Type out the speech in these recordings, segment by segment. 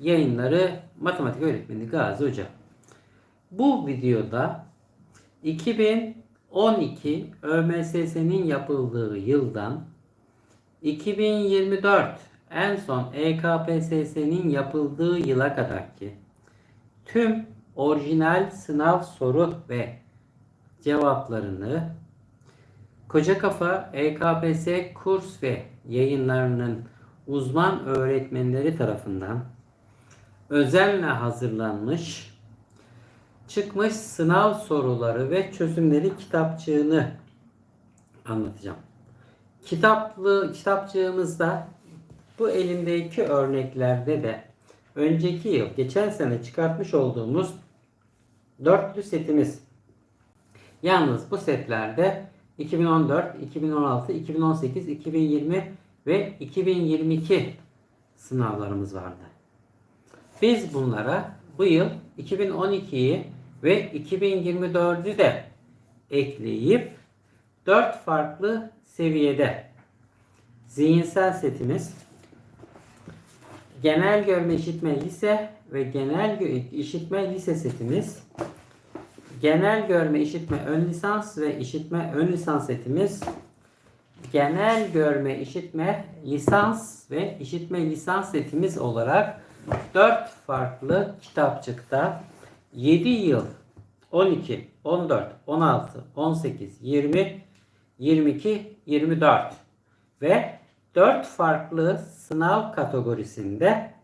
Yayınları Matematik Öğretmeni Gazi Hoca. Bu videoda 2012 ÖMSS'nin yapıldığı yıldan 2024 en son EKPSS'nin yapıldığı yıla kadarki tüm orijinal sınav soru ve cevaplarını Koca Kafa EKPS kurs ve yayınlarının uzman öğretmenleri tarafından özenle hazırlanmış çıkmış sınav soruları ve çözümleri kitapçığını anlatacağım. Kitaplı kitapçığımızda bu elimdeki örneklerde de önceki yıl geçen sene çıkartmış olduğumuz dörtlü setimiz. Yalnız bu setlerde 2014, 2016, 2018, 2020 ve 2022 sınavlarımız vardı. Biz bunlara bu yıl 2012'yi ve 2024'ü de ekleyip 4 farklı seviyede zihinsel setimiz genel görme işitme lise ve genel işitme lise setimiz genel görme işitme ön lisans ve işitme ön lisans setimiz genel görme işitme lisans ve işitme lisans setimiz olarak 4 farklı kitapçıkta 7 yıl 12, 14, 16, 18, 20, 22, 24 ve 4 farklı sınav kategorisinde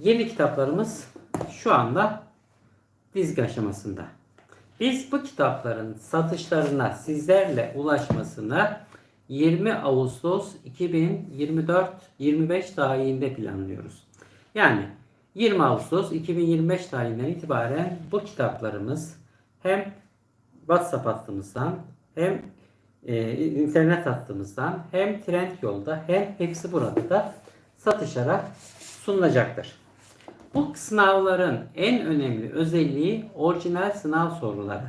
yeni kitaplarımız şu anda dizgi aşamasında. Biz bu kitapların satışlarına sizlerle ulaşmasını 20 Ağustos 2024-25 tarihinde planlıyoruz. Yani 20 Ağustos 2025 tarihinden itibaren bu kitaplarımız hem WhatsApp hattımızdan hem e, internet hattımızdan hem Trendyol'da hem hepsi burada da satışlara sunulacaktır. Bu sınavların en önemli özelliği orijinal sınav soruları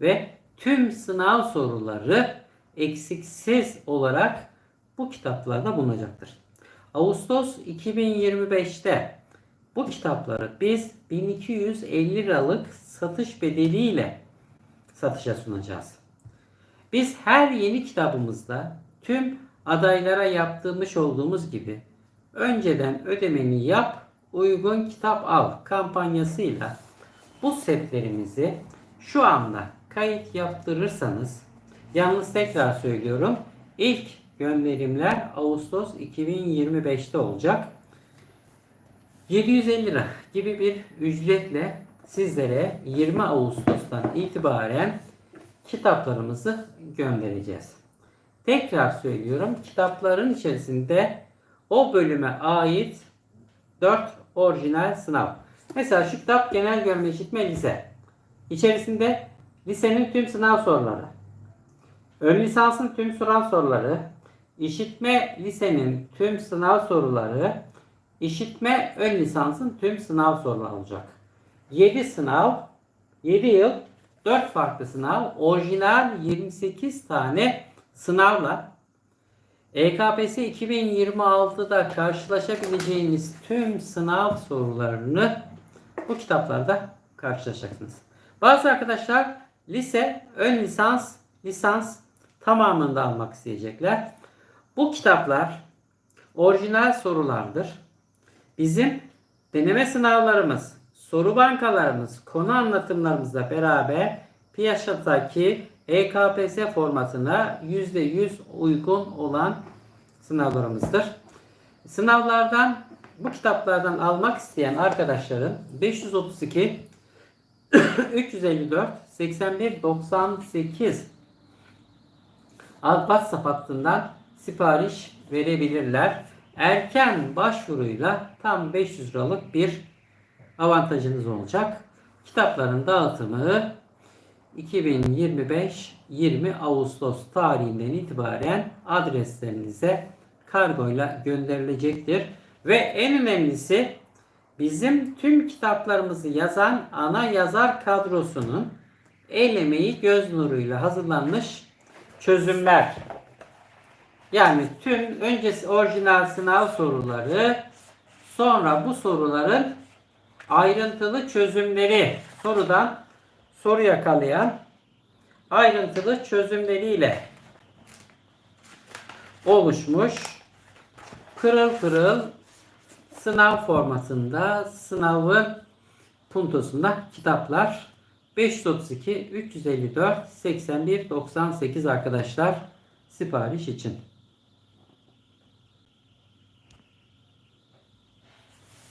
ve tüm sınav soruları eksiksiz olarak bu kitaplarda bulunacaktır. Ağustos 2025'te bu kitapları biz 1250 liralık satış bedeliyle satışa sunacağız. Biz her yeni kitabımızda tüm adaylara yaptırmış olduğumuz gibi önceden ödemeni yap, uygun kitap al kampanyasıyla bu setlerimizi şu anda kayıt yaptırırsanız yalnız tekrar söylüyorum ilk gönderimler Ağustos 2025'te olacak. 750 lira gibi bir ücretle sizlere 20 Ağustos'tan itibaren kitaplarımızı göndereceğiz. Tekrar söylüyorum kitapların içerisinde o bölüme ait 4 orijinal sınav. Mesela şu kitap genel görme işitme lise. İçerisinde lisenin tüm sınav soruları, ön lisansın tüm sınav soruları, işitme lisenin tüm sınav soruları, işitme ön lisansın tüm sınav soruları olacak. 7 sınav, 7 yıl 4 farklı sınav, orijinal 28 tane sınavla EKPS 2026'da karşılaşabileceğiniz tüm sınav sorularını bu kitaplarda karşılaşacaksınız. Bazı arkadaşlar lise, ön lisans, lisans tamamında almak isteyecekler. Bu kitaplar orijinal sorulardır. Bizim deneme sınavlarımız, soru bankalarımız, konu anlatımlarımızla beraber piyasadaki EKPS formatına %100 uygun olan sınavlarımızdır. Sınavlardan bu kitaplardan almak isteyen arkadaşların 532 354 81 98 WhatsApp hattından sipariş verebilirler. Erken başvuruyla tam 500 liralık bir avantajınız olacak. Kitapların dağıtımı 2025 20 Ağustos tarihinden itibaren adreslerinize kargoyla gönderilecektir. Ve en önemlisi bizim tüm kitaplarımızı yazan ana yazar kadrosunun el emeği göz nuruyla hazırlanmış çözümler. Yani tüm öncesi orijinal sınav soruları, Sonra bu soruların ayrıntılı çözümleri sorudan soru yakalayan ayrıntılı çözümleriyle oluşmuş pırıl pırıl sınav formatında sınavın puntosunda kitaplar 532 354 81 98 arkadaşlar sipariş için.